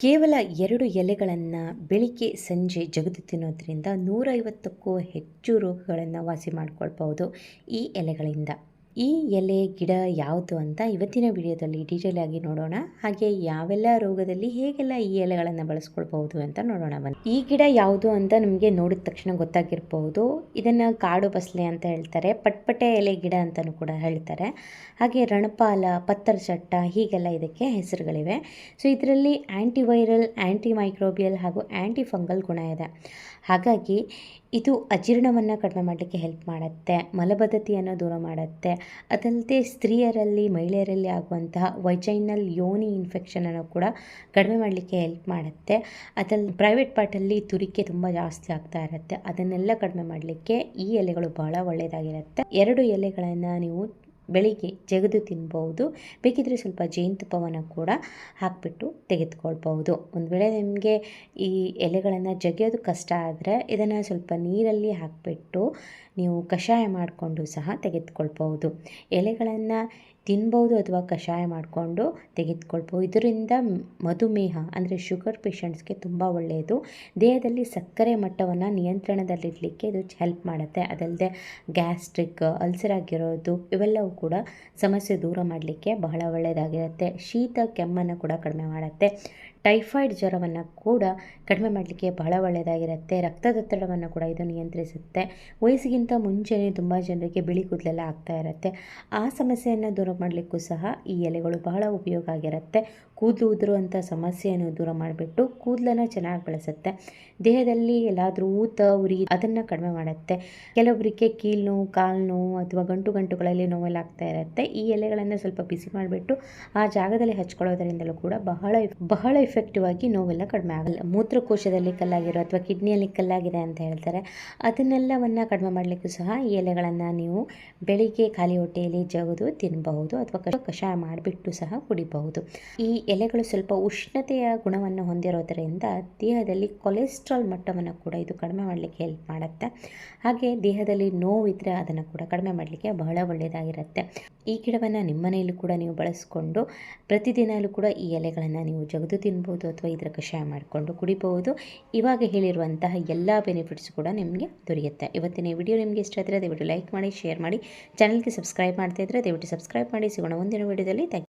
ಕೇವಲ ಎರಡು ಎಲೆಗಳನ್ನು ಬೆಳಿಗ್ಗೆ ಸಂಜೆ ಜಗದು ತಿನ್ನೋದ್ರಿಂದ ನೂರೈವತ್ತಕ್ಕೂ ಹೆಚ್ಚು ರೋಗಗಳನ್ನು ವಾಸಿ ಮಾಡಿಕೊಳ್ಬಹುದು ಈ ಎಲೆಗಳಿಂದ. ಈ ಎಲೆ, ಗಿಡ ಯಾವುದು ಅಂತ ಇವತ್ತಿನ ವಿಡಿಯೋದಲ್ಲಿ ಡೀಟೇಲ್ ನೋಡೋಣ. ಹಾಗೆ ಯಾವೆಲ್ಲ ರೋಗದಲ್ಲಿ ಹೇಗೆಲ್ಲ ಈ ಎಲೆಗಳನ್ನು ಬಳಸ್ಕೊಳ್ಬಹುದು ಅಂತ ನೋಡೋಣ. ಬನ್ನಿ. ಈ ಗಿಡ ಯಾವುದು ಅಂತ ನಮಗೆ ನೋಡಿದ ತಕ್ಷಣ ಗೊತ್ತಾಗಿರ್ಬಹುದು. ಇದನ್ನು ಕಾಡು ಬಸಳೆ ಅಂತ ಹೇಳ್ತಾರೆ. ಪಟ್ಪಟೆ ಎಲೆ, ಗಿಡ ಅಂತಲೂ ಕೂಡ ಹೇಳ್ತಾರೆ. ಹಾಗೆ ರಣಪಾಲ, ಪತ್ತರ ಚಟ್ಟ ಹೀಗೆಲ್ಲ ಇದಕ್ಕೆ ಹೆಸರುಗಳಿವೆ. ಸೊ ಇದರಲ್ಲಿ ಆ್ಯಂಟಿವೈರಲ್ ಆ್ಯಂಟಿ ಮೈಕ್ರೋಬಿಯಲ್ ಹಾಗೂ ಆ್ಯಂಟಿ ಫಂಗಲ್ ಗುಣ ಇದೆ. ಹಾಗಾಗಿ ಇದು ಅಜೀರ್ಣವನ್ನು ಕಡಿಮೆ ಮಾಡಲಿಕ್ಕೆ ಹೆಲ್ಪ್ ಮಾಡುತ್ತೆ, ಮಲಬದ್ಧತೆಯನ್ನು ದೂರ ಮಾಡುತ್ತೆ. ಅದಲ್ಲದೆ ಸ್ತ್ರೀಯರಲ್ಲಿ, ಮಹಿಳೆಯರಲ್ಲಿ ಆಗುವಂತಹ ವೈಜೈನಲ್ ಯೋನಿ ಇನ್ಫೆಕ್ಷನನ್ನು ಕೂಡ ಕಡಿಮೆ ಮಾಡಲಿಕ್ಕೆ ಹೆಲ್ಪ್ ಮಾಡುತ್ತೆ. ಅದರಲ್ಲಿ ಪ್ರೈವೇಟ್ ಪಾರ್ಟಲ್ಲಿ ತುರಿಕೆ ತುಂಬ ಜಾಸ್ತಿ ಆಗ್ತಾ ಇರುತ್ತೆ. ಅದನ್ನೆಲ್ಲ ಕಡಿಮೆ ಮಾಡಲಿಕ್ಕೆ ಈ ಎಲೆಗಳು ಬಹಳ ಒಳ್ಳೆಯದಾಗಿರುತ್ತೆ ಎರಡು ಎಲೆಗಳನ್ನು ನೀವು ಬೆಳಿಗ್ಗೆ ಜಗದು ತಿನ್ಬೋದು ಬೇಕಿದ್ದರೆ ಸ್ವಲ್ಪ ಜೇನುತುಪ್ಪವನ್ನು ಕೂಡ ಹಾಕಿಬಿಟ್ಟು ತೆಗೆದುಕೊಳ್ಬೋದು ಒಂದು ವೇಳೆ ನಿಮಗೆ ಈ ಎಲೆಗಳನ್ನು ಜಗಿಯೋದು ಕಷ್ಟ ಆದರೆ ಇದನ್ನು ಸ್ವಲ್ಪ ನೀರಲ್ಲಿ ಹಾಕಿಬಿಟ್ಟು ನೀವು ಕಷಾಯ ಮಾಡಿಕೊಂಡು ಸಹ ತೆಗೆದುಕೊಳ್ಬೋದು ಎಲೆಗಳನ್ನು ತಿನ್ಬೋದು ಅಥವಾ ಕಷಾಯ ಮಾಡಿಕೊಂಡು ತೆಗೆದುಕೊಳ್ಬೋದು. ಇದರಿಂದ ಮಧುಮೇಹ, ಅಂದರೆ ಶುಗರ್ ಪೇಷಂಟ್ಸ್ಗೆ ತುಂಬ ಒಳ್ಳೆಯದು. ದೇಹದಲ್ಲಿ ಸಕ್ಕರೆ ಮಟ್ಟವನ್ನು ನಿಯಂತ್ರಣದಲ್ಲಿಡಲಿಕ್ಕೆ ಇದು ಹೆಲ್ಪ್ ಮಾಡುತ್ತೆ. ಅದಲ್ಲದೆ ಗ್ಯಾಸ್ಟ್ರಿಕ್, ಅಲ್ಸರ್ ಆಗಿರೋದು, ಇವೆಲ್ಲವೂ ಕೂಡ ಸಮಸ್ಯೆ ದೂರ ಮಾಡಲಿಕ್ಕೆ ಬಹಳ ಒಳ್ಳೆಯದಾಗಿರುತ್ತೆ. ಶೀತ, ಕೆಮ್ಮನ್ನು ಕೂಡ ಕಡಿಮೆ ಮಾಡುತ್ತೆ. ಟೈಫಾಯ್ಡ್ ಜ್ವರವನ್ನು ಕೂಡ ಕಡಿಮೆ ಮಾಡಲಿಕ್ಕೆ ಬಹಳ ಒಳ್ಳೆಯದಾಗಿರುತ್ತೆ. ರಕ್ತದೊತ್ತಡವನ್ನು ಕೂಡ ಇದು ನಿಯಂತ್ರಿಸುತ್ತೆ. ವಯಸ್ಸಿಗಿಂತ ಮುಂಚೆನೇ ತುಂಬ ಜನರಿಗೆ ಬಿಳಿ ಕೂದಲೆಲ್ಲ ಆಗ್ತಾ ಇರುತ್ತೆ. ಆ ಸಮಸ್ಯೆಯನ್ನು ದೂರ ಮಾಡಲಿಕ್ಕೂ ಸಹ ಈ ಎಲೆಗಳು ಬಹಳ ಉಪಯೋಗ ಆಗಿರುತ್ತೆ. ಕೂದಲು ಉದುರುವಂಥ ಸಮಸ್ಯೆಯನ್ನು ದೂರ ಮಾಡಿಬಿಟ್ಟು ಕೂದಲನ್ನು ಚೆನ್ನಾಗಿ ಬೆಳೆಸುತ್ತೆ. ದೇಹದಲ್ಲಿ ಎಲ್ಲಾದರೂ ಊತ, ಉರಿ ಅದನ್ನು ಕಡಿಮೆ ಮಾಡುತ್ತೆ. ಕೆಲವೊಬ್ಬರಿಗೆ ಕೀಲು ನೋವು ಕಾಲು ನೋವು ಅಥವಾ ಗಂಟು ಗಂಟುಗಳಲ್ಲಿ ನೋವೆಲ್ಲ ಆಗ್ತಾ ಇರುತ್ತೆ. ಈ ಎಲೆಗಳನ್ನು ಸ್ವಲ್ಪ ಬಿಸಿ ಮಾಡಿಬಿಟ್ಟು ಆ ಜಾಗದಲ್ಲಿ ಹಚ್ಕೊಳ್ಳೋದರಿಂದಲೂ ಕೂಡ ಬಹಳ ಬಹಳ ಎಫೆಕ್ಟಿವ್ ಆಗಿ ನೋವೆಲ್ಲ ಕಡಿಮೆ ಆಗಲ್ಲ. ಮೂತ್ರಕೋಶದಲ್ಲಿ ಕಲ್ಲಾಗಿರೋ ಅಥವಾ ಕಿಡ್ನಿಯಲ್ಲಿ ಕಲ್ಲಾಗಿದೆ ಅಂತ ಹೇಳ್ತಾರೆ. ಅದನ್ನೆಲ್ಲವನ್ನು ಕಡಿಮೆ ಮಾಡಲಿಕ್ಕೂ ಸಹ ಈ ಎಲೆಗಳನ್ನು ನೀವು ಬೆಳಿಗ್ಗೆ ಖಾಲಿ ಹೊಟ್ಟೆಯಲ್ಲಿ ಜಗದು ತಿನ್ನಬಹುದು ಅಥವಾ ಕಷಾಯ ಮಾಡಿಬಿಟ್ಟು ಸಹ ಕುಡಿಬಹುದು. ಈ ಎಲೆಗಳು ಸ್ವಲ್ಪ ಉಷ್ಣತೆಯ ಗುಣವನ್ನು ಹೊಂದಿರೋದರಿಂದ ದೇಹದಲ್ಲಿ ಕೊಲೆಸ್ಟ್ರಾಲ್ ಮಟ್ಟವನ್ನು ಕೂಡ ಇದು ಕಡಿಮೆ ಮಾಡಲಿಕ್ಕೆ ಹೆಲ್ಪ್ ಮಾಡುತ್ತೆ. ಹಾಗೆ ದೇಹದಲ್ಲಿ ನೋವಿದ್ದರೆ ಅದನ್ನು ಕೂಡ ಕಡಿಮೆ ಮಾಡಲಿಕ್ಕೆ ಬಹಳ ಒಳ್ಳೆಯದಾಗಿರುತ್ತೆ ಈ ಗಿಡವನ್ನು ನಿಮ್ಮ ಮನೆಯಲ್ಲೂ ಕೂಡ ನೀವು ಬಳಸಿಕೊಂಡು ಪ್ರತಿದಿನಲ್ಲೂ ಕೂಡ ಈ ಎಲೆಗಳನ್ನು ನೀವು ಜಗದು ತಿನ್ಬೋದು ಅಥವಾ ಇದರ ಕಷಾಯ ಮಾಡಿಕೊಂಡು ಕುಡಿಬಹುದು ಇವಾಗ ಹೇಳಿರುವಂತಹ ಎಲ್ಲ ಬೆನಿಫಿಟ್ಸ್ ಕೂಡ ನಿಮಗೆ ದೊರೆಯುತ್ತೆ. ಇವತ್ತಿನ ವಿಡಿಯೋ ನಿಮಗೆ ಇಷ್ಟ ಆದರೆ ದಯವಿಟ್ಟು ಲೈಕ್ ಮಾಡಿ ಶೇರ್ ಮಾಡಿ. ಚಾನಲ್ಗೆ ಸಬ್ಸ್ಕ್ರೈಬ್ ಮಾಡ್ತಾ ಇದ್ದರೆ ದಯವಿಟ್ಟು ಸಬ್ಸ್ಕ್ರೈಬ್ ಮಾಡಿ. ಸಿಗೋಣ ಮುಂದಿನ ವಿಡಿಯೋದಲ್ಲಿ ಥ್ಯಾಂಕ್